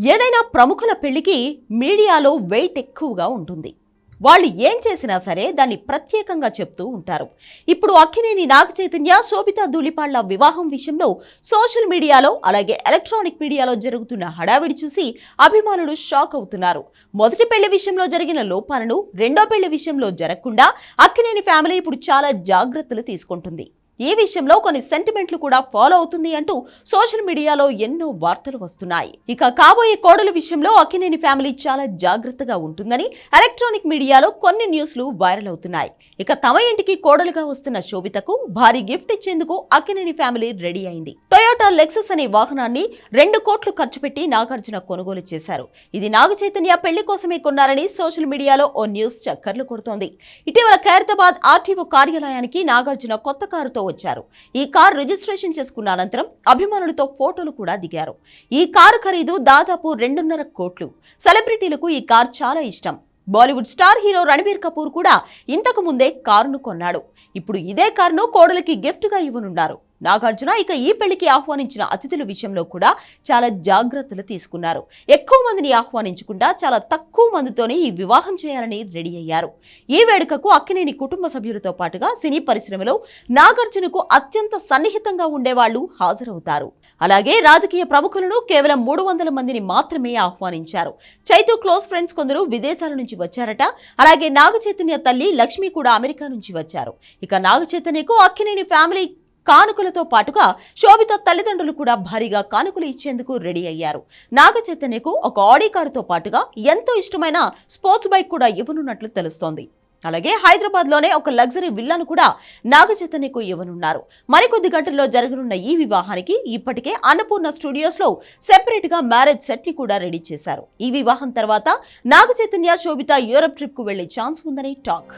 ఏదైనా ప్రముఖుల పెళ్ళికి మీడియాలో వెయిట్ ఎక్కువగా ఉంటుంది. వాళ్ళు ఏం చేసినా సరే దాన్ని ప్రత్యేకంగా చెప్తూ ఉంటారు. ఇప్పుడు అక్కినేని నాగ చైతన్య శోభితా ధూళిపాళ్ళ వివాహం విషయంలో సోషల్ మీడియాలో అలాగే ఎలక్ట్రానిక్ మీడియాలో జరుగుతున్న హడావిడి చూసి అభిమానులు షాక్ అవుతున్నారు. మొదటి పెళ్ళి విషయంలో జరిగిన లోపాలను రెండో పెళ్ళి విషయంలో జరగకుండా అక్కినేని ఫ్యామిలీ ఇప్పుడు చాలా జాగ్రత్తలు తీసుకుంటుంది. ఈ విషయంలో కొన్ని సెంటిమెంట్లు కూడా ఫాలో అవుతుంది అంటూ సోషల్ మీడియాలో ఎన్నో వార్తలు వస్తున్నాయి. ఇక కాబోయే కోడల విషయంలో అక్కినేని ఫ్యామిలీ చాలా జాగ్రత్తగా ఉంటుందని ఎలక్ట్రానిక్ మీడియాలో కొన్ని న్యూస్లు వైరల్ అవుతున్నాయి. ఇక తమ ఇంటికి కోడలుగా వస్తున్న శోభితకు భారీ గిఫ్ట్ ఇచ్చేందుకు అక్కినేని ఫ్యామిలీ రెడీ అయింది. టొయోటా లెక్సస్ అనే వాహనాన్ని రెండు కోట్లు ఖర్చు పెట్టి నాగార్జున కొనుగోలు చేశారు. ఇది నాగ చైతన్య పెళ్ళి కోసమే కొన్నారని సోషల్ మీడియాలో ఓ న్యూస్ చక్కర్లు కొడుతోంది. ఇటీవల ఖైరతాబాద్ ఆర్టీఓ కార్యాలయానికి నాగార్జున కొత్త కారుతో వచ్చారు. ఈ కారు రిజిస్ట్రేషన్ చేసుకున్న అనంతరం అభిమానులతో ఫోటోలు కూడా దిగారు. ఈ కారు ఖరీదు దాదాపు రెండున్నర కోట్లు. సెలబ్రిటీలకు ఈ కారు చాలా ఇష్టం. Bollywood star hero Ranbir Kapoor కూడా ఇంతకు ముందే కారును కొన్నాడు. ఇప్పుడు ఇదే కారును కోడలికి గిఫ్ట్గా ఇవ్వనున్నారు. నాగార్జున ఇక ఈ పెళ్ళికి ఆహ్వానించిన అతిథుల విషయంలో కూడా చాలా జాగ్రత్తలు తీసుకున్నారు. ఎక్కువ మందిని ఆహ్వానించకుండా చాలా తక్కువ మందితోనే ఈ వివాహం చేయాలని రెడీ అయ్యారు. ఈ వేడుకకు అక్కినేని కుటుంబ సభ్యులతో పాటుగా సినీ పరిశ్రమలో నాగార్జునకు అత్యంత సన్నిహితంగా ఉండేవాళ్ళు హాజరవుతారు. అలాగే రాజకీయ ప్రముఖులను కేవలం మూడు వందల మందిని మాత్రమే ఆహ్వానించారు. చైతు క్లోజ్ ఫ్రెండ్స్ కొందరు విదేశాల నుంచి వచ్చారట. అలాగే నాగచైతన్య తల్లి లక్ష్మి కూడా అమెరికా నుంచి వచ్చారు. ఇక నాగచైతన్యకు అక్కినేని ఫ్యామిలీ కానుకలతో పాటుగా శోభిత తల్లిదండ్రులు కూడా భారీగా కానుకలు ఇచ్చేందుకు రెడీ అయ్యారు. నాగ చైతన్యకు ఒక ఆడి కారుతో పాటుగా ఎంతో ఇష్టమైన స్పోర్ట్స్ బైక్ కూడా ఇవ్వనున్నట్లు తెలుస్తోంది. అలాగే హైదరాబాద్లోనే ఒక లగ్జరీ విల్లాను కూడా నాగ చైతన్యకు ఇవ్వనున్నారు. మరికొద్ది గంటల్లో జరగనున్న ఈ వివాహానికి ఇప్పటికే అన్నపూర్ణ స్టూడియోస్లో సెపరేట్గా మ్యారేజ్ సెట్ని కూడా రెడీ చేశారు. ఈ వివాహం తర్వాత నాగ చైతన్య శోభిత యూరప్ ట్రిప్కు వెళ్ళే ఛాన్స్ ఉందని టాక్.